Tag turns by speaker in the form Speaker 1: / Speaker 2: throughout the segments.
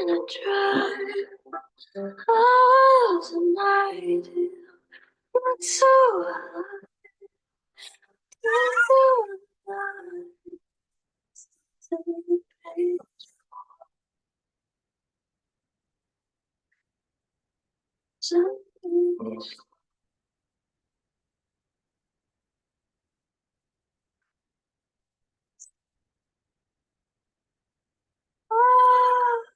Speaker 1: and try. I was almighty, not so high, not so Ah.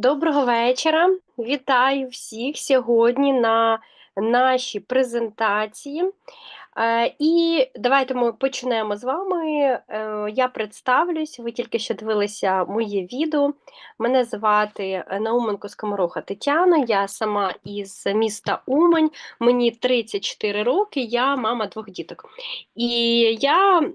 Speaker 2: Доброго вечора. Вітаю всіх сьогодні на нашій презентації. Е, І давайте ми почнемо з вами. Е, Я представлюсь, ви тільки що дивилися моє відео. Мене звати Науменко Скомороха Тетяна, я сама із міста Умань, мені 34 роки, я мама двох діток. І я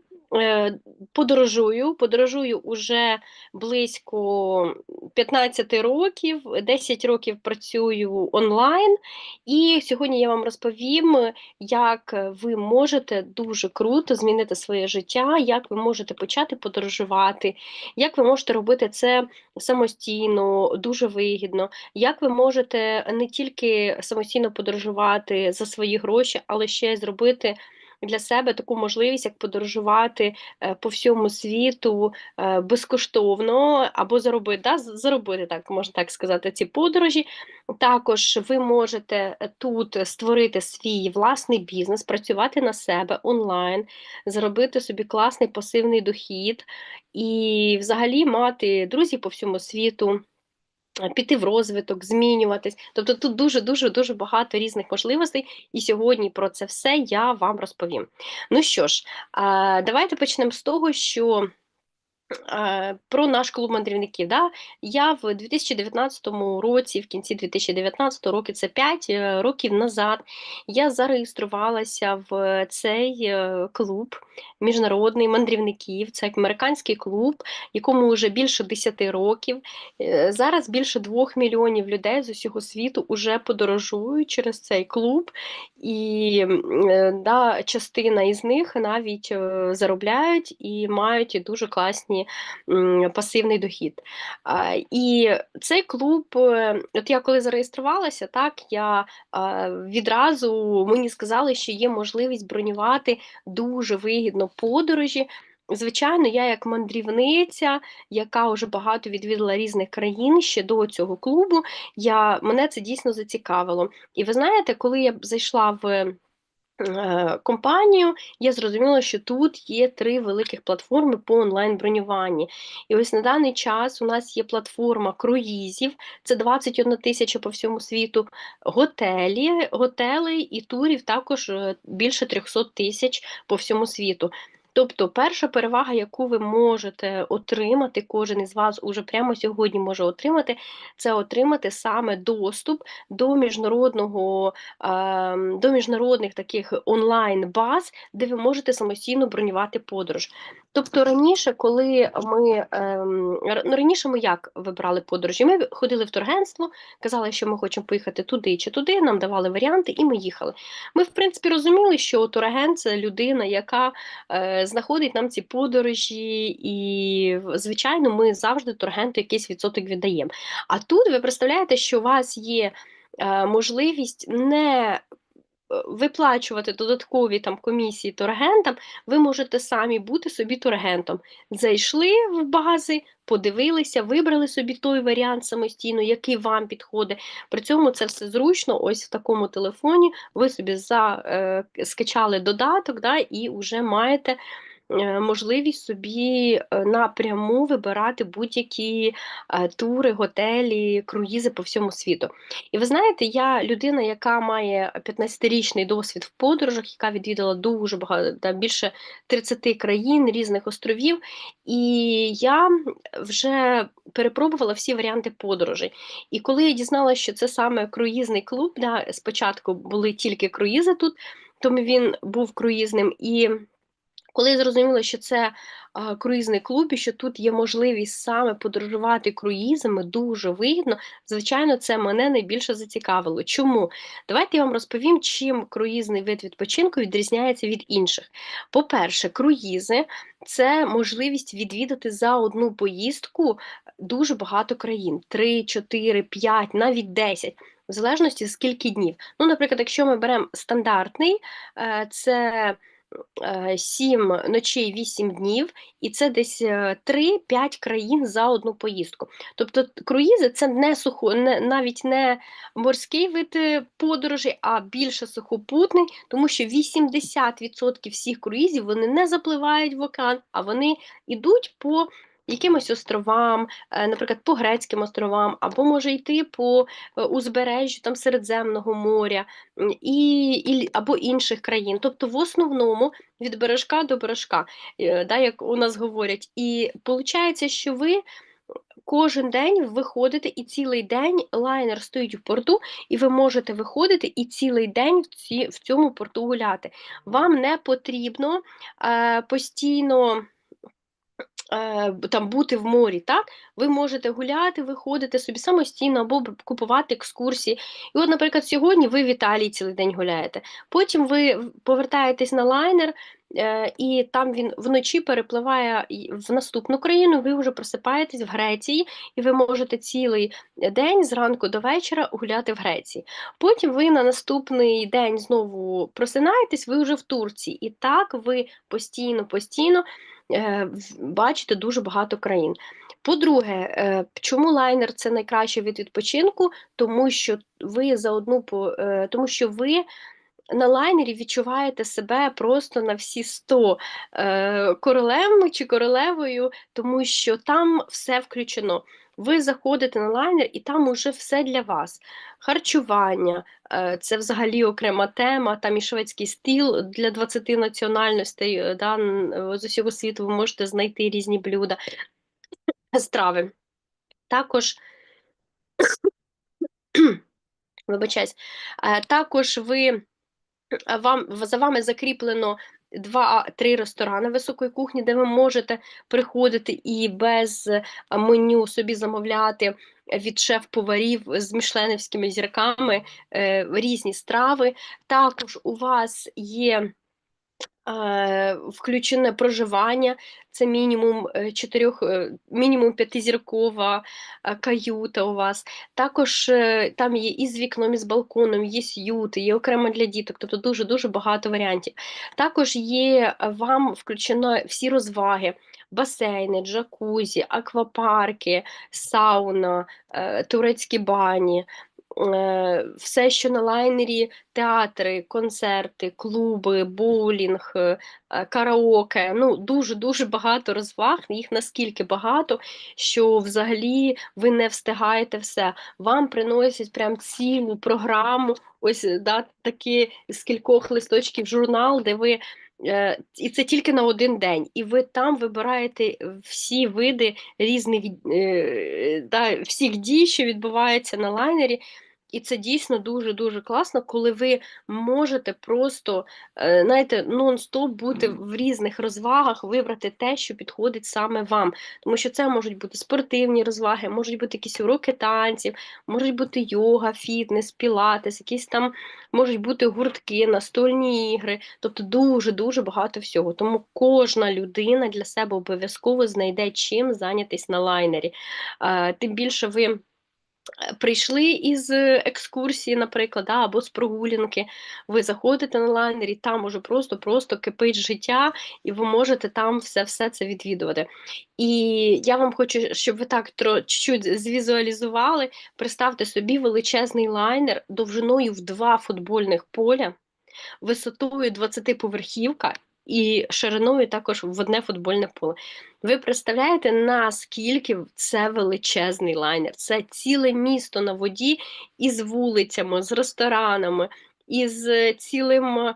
Speaker 2: подорожую, подорожую уже близько 15 років, 10 років працюю онлайн, і сьогодні я вам розповім, як ви можете дуже круто змінити своє життя, як ви можете почати подорожувати, як ви можете робити це самостійно, дуже вигідно, як ви можете не тільки самостійно подорожувати за свої гроші, але ще й зробити. Для себе таку можливість, як подорожувати е, по всьому світу е, безкоштовно або заробити, да, заробити, так можна так сказати, ці подорожі. Також ви можете е, тут створити свій власний бізнес, працювати на себе онлайн, заробити собі класний пасивний дохід і взагалі мати друзів по всьому світу. Е, Піти в розвиток, змінюватись. Тобто тут дуже дуже багато різних можливостей, і сьогодні про це все я вам розповім. Ну що ж, давайте почнемо з того, що Е, Про наш клуб мандрівників. Да? Я в 2019 році, в кінці 2019 року, це 5 е, років назад, я зареєструвалася в цей е, клуб міжнародний мандрівників. Це американський клуб, якому вже більше 10 років. Е, Зараз більше 2 мільйонів людей з усього світу вже подорожують через цей клуб, і да, частина із них навіть заробляють і мають дуже класні м, пасивний дохід. І цей клуб, е, от я коли зареєструвалася, так я відразу мені сказали, що є можливість бронювати дуже вигідно подорожі. Звичайно, я як мандрівниця, яка вже багато відвідала різних країн ще до цього клубу, я, мене це дійсно зацікавило. І ви знаєте, коли я зайшла в компанію, я зрозуміла, що тут є три великих платформи по онлайн-бронюванні. І ось на даний час у нас є платформа круїзів, це 21 тисяча по всьому світу, готелі, готелей і турів також е, більше 300 тисяч по всьому світу. Тобто, перша перевага, яку ви можете отримати, кожен із вас уже прямо сьогодні може отримати, це отримати саме доступ до міжнародного до міжнародних таких онлайн-баз, де ви можете самостійно бронювати подорож. Тобто раніше, коли ми ем, ну, раніше ми як вибрали подорожі? Ми ходили в тургенство, казали, що ми хочемо поїхати туди чи туди, нам давали варіанти, і ми їхали. Ми, в принципі, розуміли, що турагент це людина, яка е, знаходить нам ці подорожі, і, звичайно, ми завжди торгенту якийсь відсоток віддаємо. А тут ви представляєте, що у вас є е, можливість не виплачувати додаткові там комісії турагентам, ви можете самі бути собі турагентом. Зайшли в бази, подивилися, вибрали собі той варіант самостійно, який вам підходить. При цьому це все зручно, ось в такому телефоні ви собі за, е, скачали додаток да, і вже маєте можливість собі е, напряму вибирати будь-які е, тури, готелі, круїзи по всьому світу. І ви знаєте, я людина, яка має 15-річний досвід в подорожах, яка відвідала дуже багато там більше 30 країн, різних островів, і я вже перепробувала всі варіанти подорожей. І коли я дізналася, що це саме круїзний клуб, да, спочатку були тільки круїзи тут, тому він був круїзним. І коли я зрозуміла, що це а, круїзний клуб, і що тут є можливість саме подорожувати круїзами, дуже вигідно, звичайно, це мене найбільше зацікавило. Чому? Давайте я вам розповім, чим круїзний вид відпочинку відрізняється від інших. По-перше, круїзи це можливість відвідати за одну поїздку дуже багато країн: 3, 4, 5, навіть 10. В залежності скільки днів. Ну, наприклад, якщо ми беремо стандартний, е, це 7 ночей, 8 днів, і це десь 3-5 країн за одну поїздку. Тобто круїзи це не сухо, не, навіть не морський вид е, подорожі, а більше сухопутний, тому що 80% всіх круїзів вони не запливають в океан, а вони йдуть по якимось островам, е, наприклад, по Грецьким островам, або може йти по е, узбережжю там Середземного моря і, і, або інших країн. Тобто, в основному від бережка до бережка, е, да, як у нас говорять. І виходить, що ви. Кожен день виходите і цілий день лайнер стоїть в порту, і ви можете виходити і цілий день в ці, в цьому порту гуляти. Вам не потрібно е, постійно там бути в морі, так? Ви можете гуляти, виходити собі самостійно або купувати екскурсії. І от, наприклад, сьогодні ви в Італії цілий день гуляєте. Потім ви повертаєтесь на лайнер, е, і там він вночі перепливає в наступну країну, ви вже просипаєтесь в Греції, і ви можете цілий день зранку до вечора гуляти в Греції. Потім ви на наступний день знову просинаєтесь, ви вже в Турції. І так ви постійно-постійно. Е, бачите дуже багато країн. По-друге, е, чому лайнер це найкраще від відпочинку? Тому що ви за одну е, тому що ви. На лайнері відчуваєте себе просто на всі 100 королем чи королевою, тому що там все включено. Ви заходите на лайнер, і там уже все для вас. Харчування, е, це взагалі окрема тема, там і шведський стіл для 20 національностей. Е, да, З усього світу ви можете знайти різні блюда, страви. Також, вибачаюсь, е, також ви. Вам за вами закріплено два-три ресторани високої кухні, де ви можете приходити і без е, меню собі замовляти від шеф-поварів з мішленівськими зірками е, різні страви. Також у вас є включене проживання, це мінімум 4, е, мінімум п'ятизіркова е, каюта у вас. Також там є і з вікном, і з балконом, є сюти, є окремо для діток, тобто дуже-дуже багато варіантів. Також є вам включено всі розваги. Басейни, джакузі, аквапарки, сауна, турецькі бані, Е, все, що на лайнері, театри, концерти, клуби, боулінг, е, караоке. Ну, дуже-дуже багато розваг, їх наскільки багато, що взагалі ви не встигаєте все. Вам приносять прям цілу програму, ось да, такі з кількох листочків журнал, де ви. Е, і це тільки на один день, і ви там вибираєте всі види різних да, всіх дій, що відбуваються на лайнері. І це дійсно дуже-дуже класно, коли ви можете просто, е, знаєте, нон-стоп бути в різних розвагах, вибрати те, що підходить саме вам. Тому що це можуть бути спортивні розваги, можуть бути якісь уроки танців, можуть бути йога, фітнес, пілатес, якісь там можуть бути гуртки, настольні ігри, тобто дуже-дуже багато всього. Тому кожна людина для себе обов'язково знайде чим зайнятися на лайнері. Е, тим більше ви. Прийшли із екскурсії, наприклад, да, або з прогулянки, ви заходите на лайнері, там уже просто-просто кипить життя, і ви можете там все-все це відвідувати. І я вам хочу, щоб ви так чуть-чуть звізуалізували, представте собі величезний лайнер довжиною в два футбольних поля, висотою 20 поверхівка і шириною також в одне футбольне поле. Ви представляєте, наскільки це величезний лайнер? Це ціле місто на воді із вулицями, з ресторанами, із цілим е,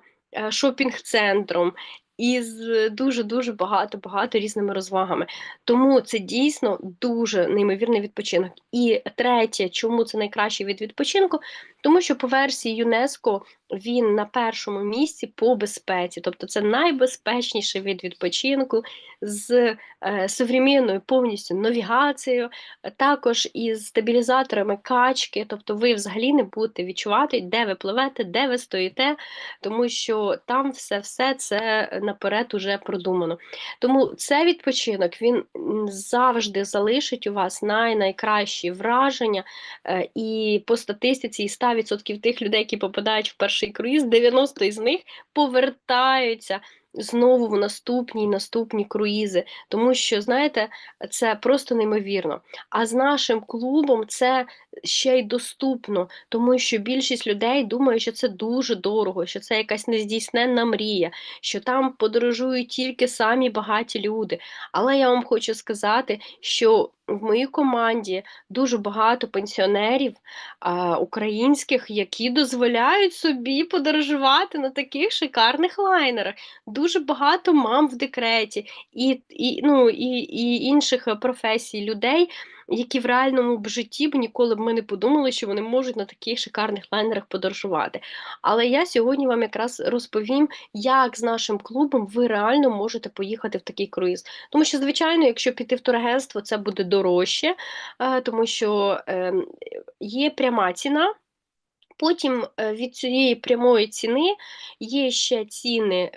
Speaker 2: шопінг-центром, із дуже-дуже багато-багато різними розвагами. Тому це дійсно дуже неймовірний відпочинок. І третє, чому це найкращий від відпочинку? Тому що по версії ЮНЕСКО він на першому місці по безпеці, тобто це найбезпечніший від відпочинку з е, современною повністю навігацією, також із стабілізаторами качки, тобто ви взагалі не будете відчувати, де ви пливете, де ви стоїте, тому що там все все це наперед уже продумано. Тому цей відпочинок він завжди залишить у вас най найкращі враження, е, і по статистиці і 100% тих людей, які попадають в перший круїз, 90 з них повертаються знову в наступні наступні круїзи, тому що, знаєте, це просто неймовірно. А з нашим клубом це ще й доступно, тому що більшість людей думає, що це дуже дорого, що це якась нездійсненна мрія, що там подорожують тільки самі багаті люди. Але я вам хочу сказати, що в моїй команді дуже багато пенсіонерів а, українських, які дозволяють собі подорожувати на таких шикарних лайнерах. Дуже багато мам в декреті і і, ну, і, і інших професій людей, які в реальному б житті б ніколи б ми не подумали, що вони можуть на таких шикарних лайнерах подорожувати. Але я сьогодні вам якраз розповім, як з нашим клубом ви реально можете поїхати в такий круїз. Тому що, звичайно, якщо піти в турагентство, це буде дорожче, е, тому що ем, є пряма ціна. Потім е, від цієї прямої ціни є ще ціни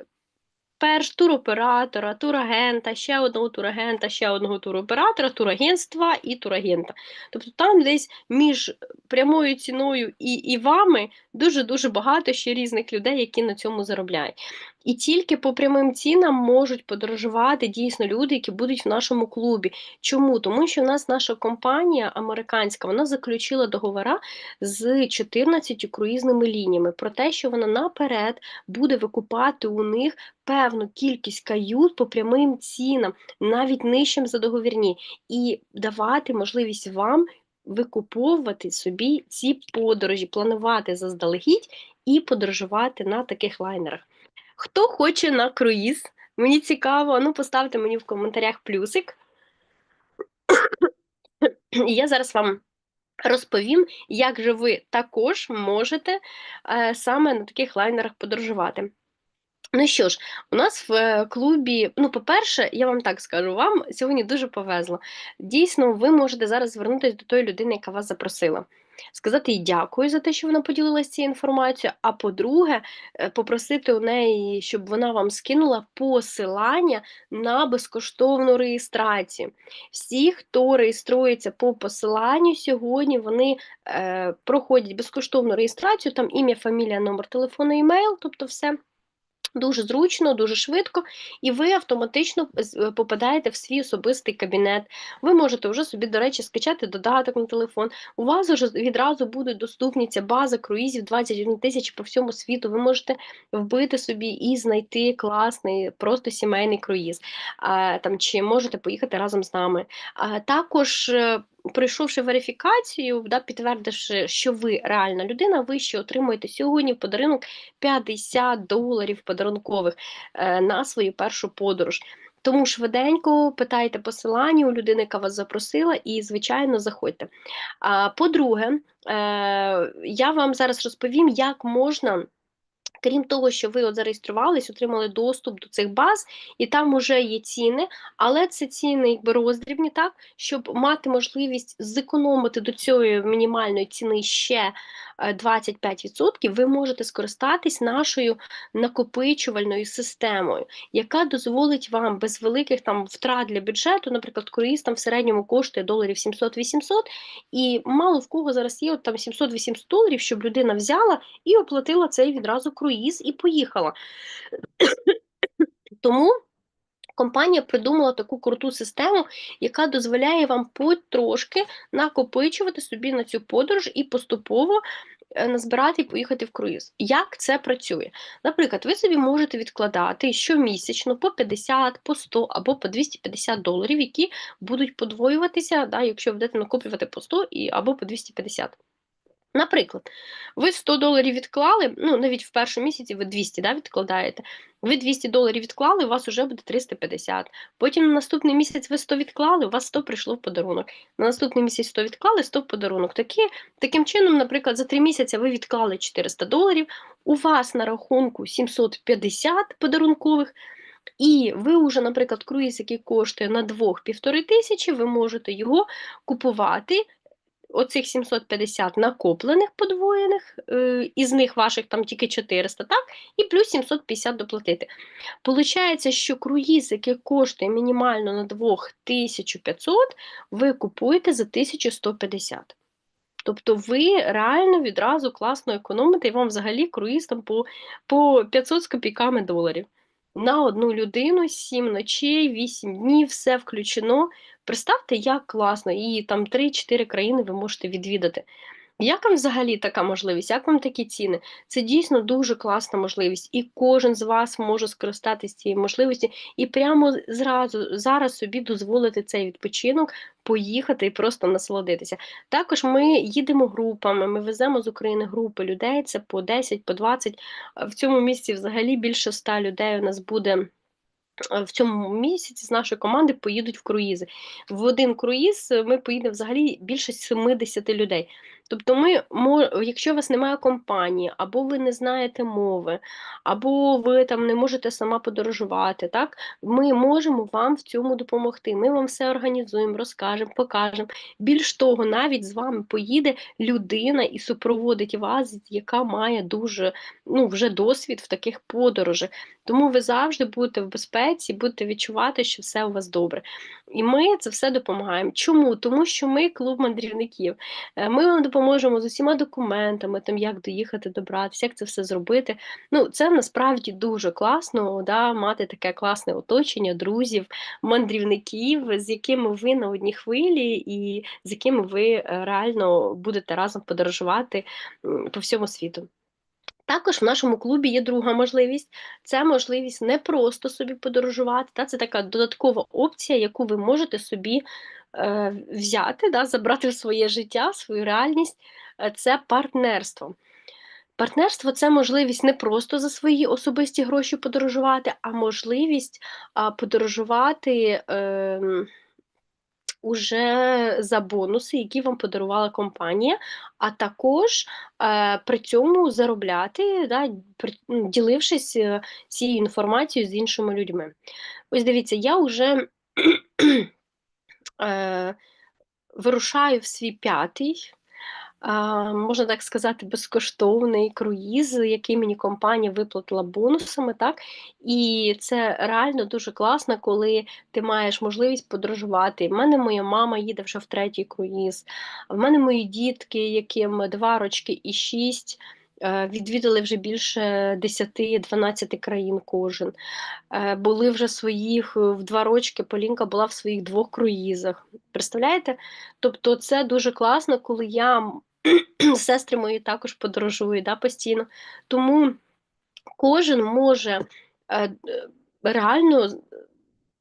Speaker 2: перш туроператора, турагента, ще одного турагента, ще одного туроператора, турагентства і турагента. Тобто там десь між прямою ціною і і вами дуже-дуже багато ще різних людей, які на цьому заробляють. І тільки по прямим цінам можуть подорожувати дійсно люди, які будуть в нашому клубі. Чому? Тому що в нас наша компанія американська вона заключила договора з 14 круїзними лініями про те, що вона наперед буде викупати у них певну кількість кают по прямим цінам, навіть нижчим за договірні, і давати можливість вам викуповувати собі ці подорожі, планувати заздалегідь і подорожувати на таких лайнерах. Хто хоче на круїз? Мені цікаво, ну поставте мені в коментарях плюсик. І я зараз вам розповім, як же ви також можете е, саме на таких лайнерах подорожувати. Ну що ж, у нас в е, клубі, ну, по-перше, я вам так скажу, вам сьогодні дуже повезло. Дійсно, ви можете зараз звернутися до тої людини, яка вас запросила сказати їй дякую за те, що вона поділилася цією інформацією. А по-друге, е, попросити у неї, щоб вона вам скинула посилання на безкоштовну реєстрацію. Всі, хто реєструється по посиланню сьогодні, вони е, проходять безкоштовну реєстрацію, там ім'я, фамілія, номер телефону, емейл, тобто все. Дуже зручно, дуже швидко, і ви автоматично е, попадаєте в свій особистий кабінет. Ви можете вже собі, до речі, скачати додаток на телефон. У вас вже відразу буде доступні ця база круїзів 21 тисяч по всьому світу. Ви можете вбити собі і знайти класний, просто сімейний круїз. Там, Чи можете поїхати разом з нами. Також е, пройшовши верифікацію, да, підтвердивши, що ви реальна людина, ви ще отримуєте сьогодні в подарунок 50 доларів подарункових е, на свою першу подорож. Тому швиденько питайте посилання у людини, яка вас запросила, і, звичайно, заходьте. А по-друге, е, я вам зараз розповім, як можна. Крім того, що ви от зареєструвались, отримали доступ до цих баз, і там вже є ціни, але це ціни якби роздрібні, так, щоб мати можливість зекономити до цієї мінімальної ціни ще 25%, е, ви можете скористатись нашою накопичувальною системою, яка дозволить вам без великих там втрат для бюджету, наприклад, круїз там в середньому коштує доларів 700-800, і мало в кого зараз є от там 700-800 доларів, щоб людина взяла і оплатила цей відразу круїз і поїхала. Тому. Компанія придумала таку круту систему, яка дозволяє вам потрошки накопичувати собі на цю подорож і поступово е, назбирати і поїхати в круїз. Як це працює? Наприклад, ви собі можете відкладати щомісячно по 50, по 100 або по 250 доларів, які будуть подвоюватися, да, якщо будете накоплювати по 100 і, або по 250. Наприклад, ви 100 доларів відклали, ну навіть в першому місяці ви 200 да, відкладаєте. Ви 200 доларів відклали, у вас вже буде 350. Потім на наступний місяць ви 100 відклали, у вас 100 прийшло в подарунок. На наступний місяць 100 відклали, 100 в подарунок. Такі, таким чином, наприклад, за 3 місяці ви відклали 400 доларів, у вас на рахунку 750 подарункових, і ви вже, наприклад, круїз, який коштує на двох півтори тисячі, ви можете його купувати. Оцих 750 накоплених подвоєних, е, із них ваших там тільки 400, так? І плюс 750 доплатити. Получається, що круїз, який коштує мінімально на двох 1500, ви купуєте за 1150. Тобто ви реально відразу класно економите, і вам взагалі круїз там по, по 500 з копійками доларів. На одну людину сім ночей, вісім днів, все включено. Представте, як класно, і там 3-4 країни ви можете відвідати. Як вам взагалі така можливість? Як вам такі ціни? Це дійсно дуже класна можливість, і кожен з вас може скористатися цією можливості і прямо зразу зараз собі дозволити цей відпочинок, поїхати і просто насолодитися. Також ми їдемо групами, ми веземо з України групи людей, це по 10, по 20. В цьому місці взагалі більше 100 людей у нас буде. В цьому місяці з нашої команди поїдуть в круїзи. В один круїз ми поїдемо взагалі більше 70 людей. Тобто, ми, якщо у вас немає компанії, або ви не знаєте мови, або ви там не можете сама подорожувати, так, ми можемо вам в цьому допомогти. Ми вам все організуємо, розкажемо, покажемо. Більш того, навіть з вами поїде людина і супроводить вас, яка має дуже ну, вже досвід в таких подорожах. Тому ви завжди будете в безпеці, будете відчувати, що все у вас добре. І ми це все допомагаємо. Чому? Тому що ми клуб мандрівників. Е, ми вам допоможемо з усіма документами, там як доїхати, добратися, як це все зробити. Ну, це насправді дуже класно, да, мати таке класне оточення, друзів, мандрівників, з якими ви на одній хвилі, і з якими ви е, реально будете разом подорожувати по всьому світу. Також в нашому клубі є друга можливість це можливість не просто собі подорожувати, та це така додаткова опція, яку ви можете собі взяти, да, забрати в своє життя, свою реальність. Е, це партнерство. Партнерство це можливість не просто за свої особисті гроші подорожувати, а можливість подорожувати. Е, уже за бонуси, які вам подарувала компанія, а також е, при цьому заробляти, да, ділившись е, цією інформацією з іншими людьми. Ось дивіться, я вже е, вирушаю в свій п'ятий можна так сказати, безкоштовний круїз, який мені компанія виплатила бонусами, так? І це реально дуже класно, коли ти маєш можливість подорожувати. В мене моя мама їде вже в третій круїз, в мене мої дітки, яким два рочки і шість. Е, відвідали вже більше 10-12 країн кожен. Е, були вже своїх в два рочки Полінка була в своїх двох круїзах. Представляєте? Тобто це дуже класно, коли я сестри мої також подорожують да, постійно. Тому кожен може е, реально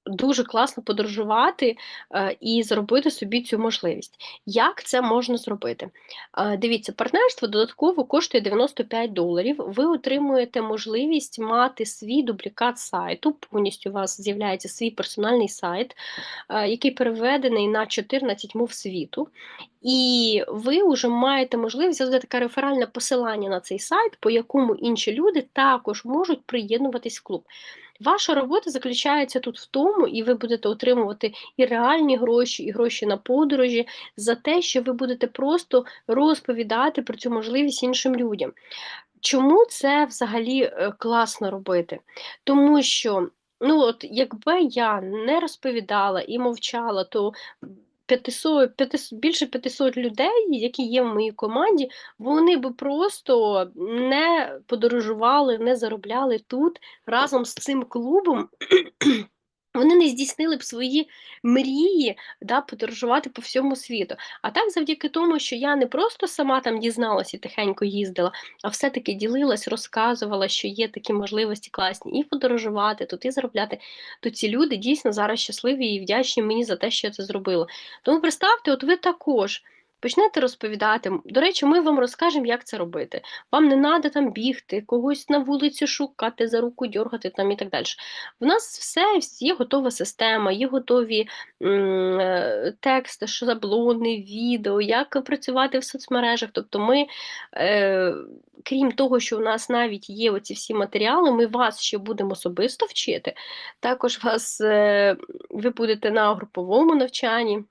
Speaker 2: дуже класно подорожувати е, і зробити собі цю можливість. Як це можна зробити? Е, дивіться, партнерство додатково коштує 95 доларів. Ви отримуєте можливість мати свій дублікат сайту, повністю у вас з'являється свій персональний сайт, е, який переведений на 14 мов світу. І ви вже маєте можливість задати таке реферальне посилання на цей сайт, по якому інші люди також можуть приєднуватись в клуб. Ваша робота заключається тут в тому, і ви будете отримувати і реальні гроші, і гроші на подорожі за те, що ви будете просто розповідати про цю можливість іншим людям. Чому це взагалі е, класно робити? Тому що, ну от якби я не розповідала і мовчала, то 500, 500, більше 500 людей, які є в моїй команді, вони би просто не подорожували, не заробляли тут разом з цим клубом. Вони не здійснили б свої мрії, да, подорожувати по всьому світу. А так, завдяки тому, що я не просто сама там дізналась і тихенько їздила, а все-таки ділилась, розказувала, що є такі можливості класні і подорожувати тут, і заробляти, то ці люди дійсно зараз щасливі і вдячні мені за те, що я це зробила. Тому представте, от ви також. Почнете розповідати. До речі, ми вам розкажемо, як це робити. Вам не треба там бігти, когось на вулиці шукати, за руку дергати там і так далі. В нас все є готова система, є готові м, е, тексти, шаблони, відео, як працювати в соцмережах. Тобто, ми, е, крім того, що у нас навіть є оці всі матеріали, ми вас ще будемо особисто вчити. Також вас е, ви будете на груповому навчанні.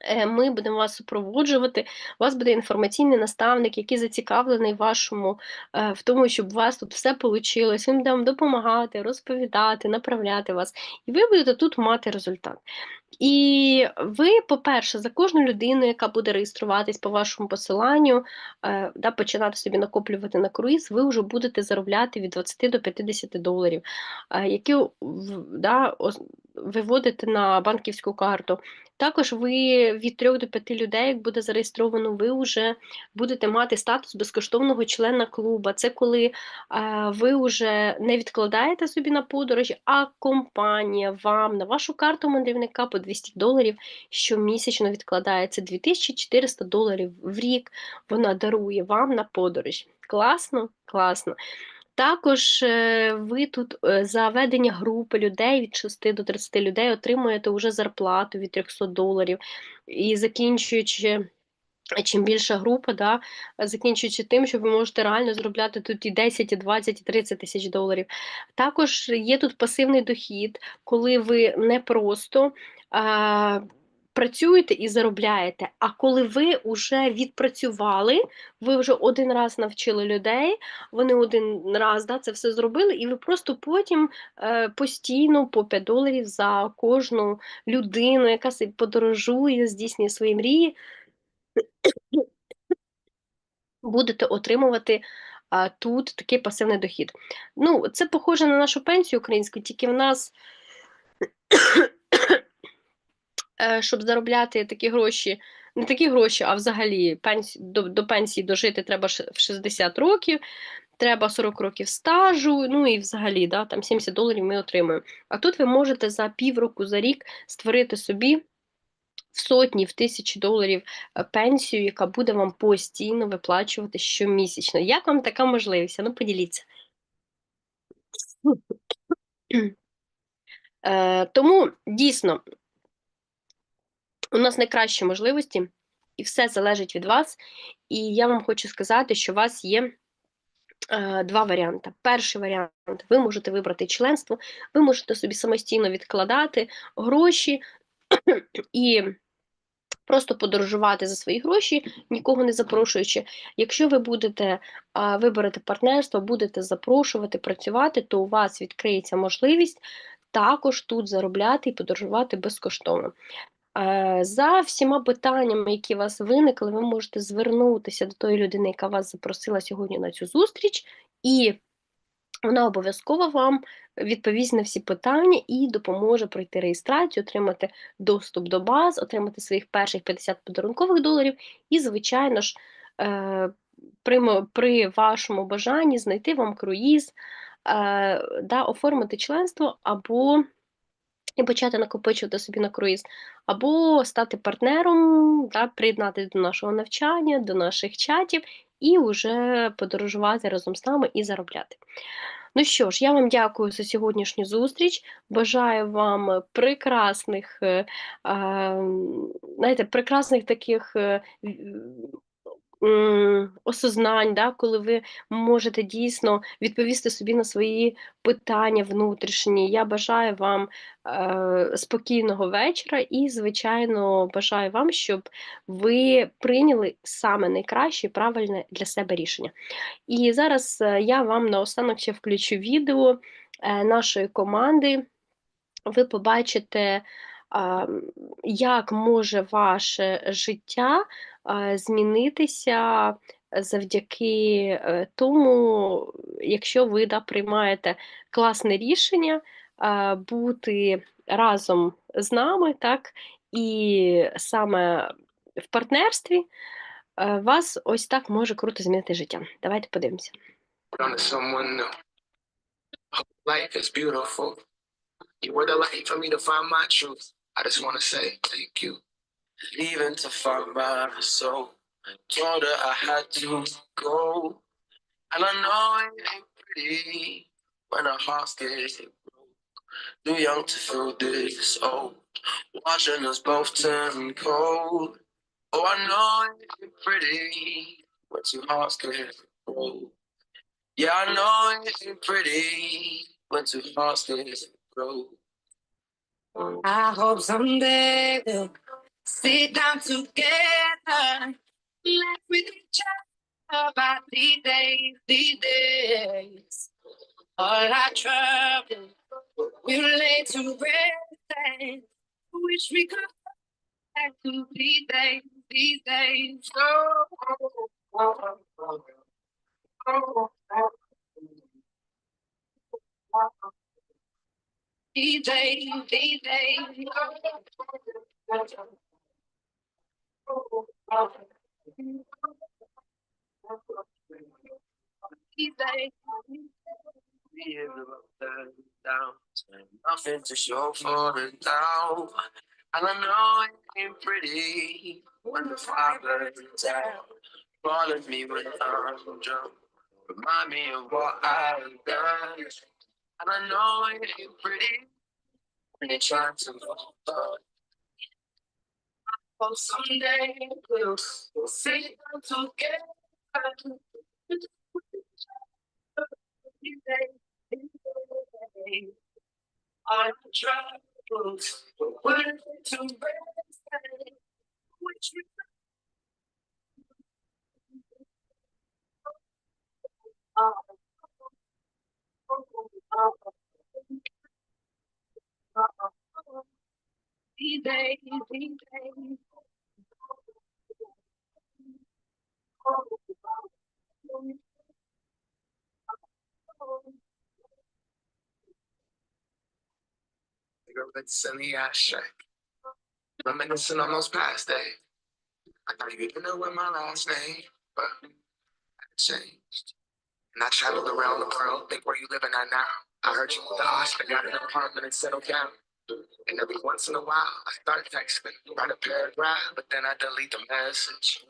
Speaker 2: Е, Ми будемо вас супроводжувати. У вас буде інформаційний наставник, який зацікавлений вашому, е, в тому, щоб у вас тут все вийшло. Він буде вам допомагати, розповідати, направляти вас, і ви будете тут мати результат. І ви, по-перше, за кожну людину, яка буде реєструватись по вашому посиланню, е, да, починати собі накоплювати на круїз, ви вже будете заробляти від 20 до 50 доларів, які да, виводите на банківську карту. Також ви від 3 до 5 людей, як буде зареєстровано, ви вже будете мати статус безкоштовного члена клуба. Це коли е, ви вже не відкладаєте собі на подорожі, а компанія вам на вашу карту мандрівника по 200 доларів щомісячно відкладає. Це 2400 доларів в рік. Вона дарує вам на подорож. Класно? Класно. Також е, ви тут е, за ведення групи людей від 6 до 30 людей отримуєте вже зарплату від 300 доларів. І закінчуючи, чим більша група, да, закінчуючи тим, що ви можете реально заробляти тут і 10, і 20, і 30 тисяч доларів. Також є тут пасивний дохід, коли ви не просто. А, Працюєте і заробляєте, а коли ви вже відпрацювали, ви вже один раз навчили людей, вони один раз да, це все зробили, і ви просто потім е, постійно по 5 доларів за кожну людину, яка подорожує, здійснює свої мрії, будете отримувати тут такий пасивний дохід. Ну, це похоже на нашу пенсію українську, тільки в нас, щоб заробляти такі гроші, не такі гроші, а взагалі пенсі, до, до пенсії дожити треба в 60 років, треба 40 років стажу, ну і взагалі да, там 70 доларів ми отримуємо. А тут ви можете за півроку, за рік створити собі в сотні, в тисячі доларів е, пенсію, яка буде вам постійно виплачувати щомісячно. Як вам така можливість? Ну, поділіться. Е, тому дійсно у нас найкращі можливості, і все залежить від вас. І я вам хочу сказати, що у вас є е, два варіанти. Перший варіант ви можете вибрати членство, ви можете собі самостійно відкладати гроші і просто подорожувати за свої гроші, нікого не запрошуючи. Якщо ви будете виберете партнерство, будете запрошувати, працювати, то у вас відкриється можливість також тут заробляти і подорожувати безкоштовно. Е, За всіма питаннями, які у вас виникли, ви можете звернутися до тої людини, яка вас запросила сьогодні на цю зустріч, і вона обов'язково вам відповість на всі питання і допоможе пройти реєстрацію, отримати доступ до баз, отримати своїх перших 50 подарункових доларів, і, звичайно ж, е, при, при вашому бажанні знайти вам круїз, е, да, оформити членство або і почати накопичувати собі на круїз, або стати партнером, да, приєднатися до нашого навчання, до наших чатів і вже подорожувати разом з нами і заробляти. Ну що ж, я вам дякую за сьогоднішню зустріч. Бажаю вам прекрасних, е, знаєте, прекрасних таких е, осознань, да, коли ви можете дійсно відповісти собі на свої питання внутрішні. Я бажаю вам е, спокійного вечора і, звичайно, бажаю вам, щоб ви прийняли саме найкраще і правильне для себе рішення. І зараз е, я вам наостанок ще включу відео е, нашої команди. Ви побачите, як може ваше життя змінитися завдяки е, тому, якщо ви да, приймаєте класне рішення бути разом з нами, так, і саме в партнерстві е, вас ось так може круто змінити життя. Давайте подивимося.
Speaker 3: Life is beautiful. You were the light for me to find my truth. I just want to say thank you. Leaving to find my soul. Told her I had to go. And I know it ain't pretty when our hearts get broke. Too young to feel this old. Watching us both turn cold. Oh, I know it ain't pretty when two hearts get broke. Yeah, I know it ain't pretty when two hearts get broke.
Speaker 1: I hope someday we'll sit down together, laugh with each other about these days, these days. All our trouble we'll lay to rest and wish we could back to these days, these days. Oh, these days, these days. These
Speaker 3: and down, nothing to show for it now. And I know it ain't pretty when the fire burns out. Calling me when I'm drunk, remind me of what I've done. And I know it ain't pretty when you try trying to love.
Speaker 1: Hope someday we'll, we'll see them together. Our troubles were worth to rest and which we are. These days, these days.
Speaker 3: In the ashtray. Reminiscing on those past days. I thought you didn't know what my last name, but I changed. And I traveled around the world, think where you living at now. I heard you lost, I got an apartment and settled down. And every once in a while, I start texting, write a paragraph, but then I delete the message.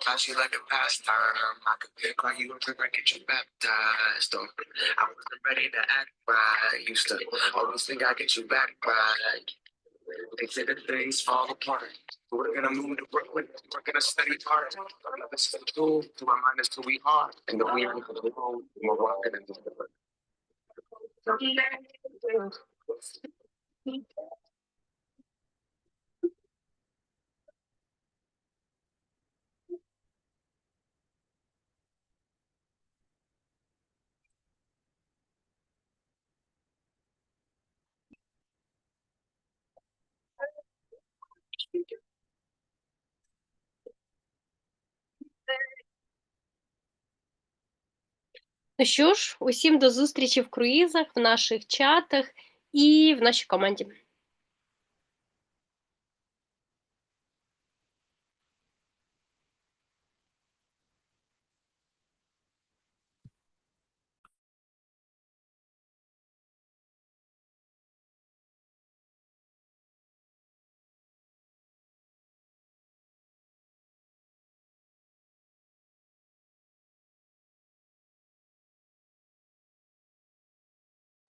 Speaker 3: About you like a pastime. I could pick on you and get you baptized. Or I wasn't ready to act right. I used to always think I'd get you back right. Exhibit things fall apart. We're gonna move to Brooklyn. We're gonna study art. This is gonna tool to remind us who we are and that we are the world and we're walking in the
Speaker 1: world.
Speaker 2: Ну що ж, усім до зустрічі в круїзах, в наших чатах і в нашій команді.